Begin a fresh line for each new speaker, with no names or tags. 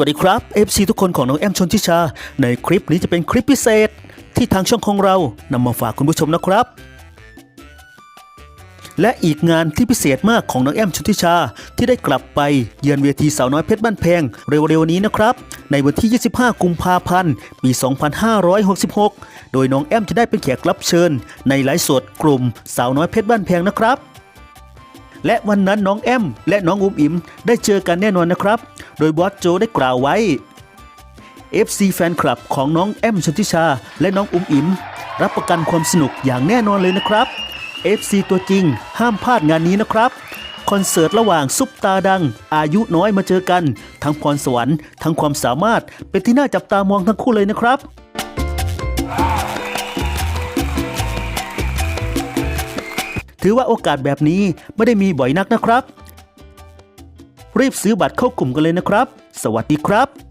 วัสดีครับ FC ทุกคนของน้องแอมชนทิชา ในคลิปนี้จะเป็นคลิปพิเศษ ที่ทางช่องของเรานำมาฝากคุณผู้ชมนะครับ และอีกงานที่พิเศษมากของน้องแอมชนทิชา ที่ได้กลับไปเยือนเวทีสาวน้อยเพชรบ้านแพงเร็วๆนี้นะครับ ในวันที่ 25 กุมภาพันธ์ปี 2566 โดยน้องแอมจะได้เป็นแขกรับเชิญ ในไลฟ์สดกลุ่มสาวน้อยเพชรบ้านแพงนะครับ และวันนั้นน้องแอม และน้องอุ้มอิมได้เจอกันแน่นอนนะครับ โดยบอสโจได้กล่าวไว้ FC แฟนคลับของน้องแอมชนทิชา และน้องอุ้มอิมรับประกันความสนุกอย่างแน่นอนเลยนะครับ FC ตัวจริง ห้ามพลาดงานนี้นะครับคอนเสิร์ตระหว่างซุปตาดัง อายุน้อยมาเจอกัน ทั้งพรสวรรค์ทั้งความสามารถเป็นที่น่าจับตามองทั้งคู่เลยนะครับ ถือว่าโอกาสแบบนี้ไม่ได้มีบ่อยนักนะครับ รีบซื้อบัตรเข้ากลุ่มกันเลยนะครับ สวัสดีครับ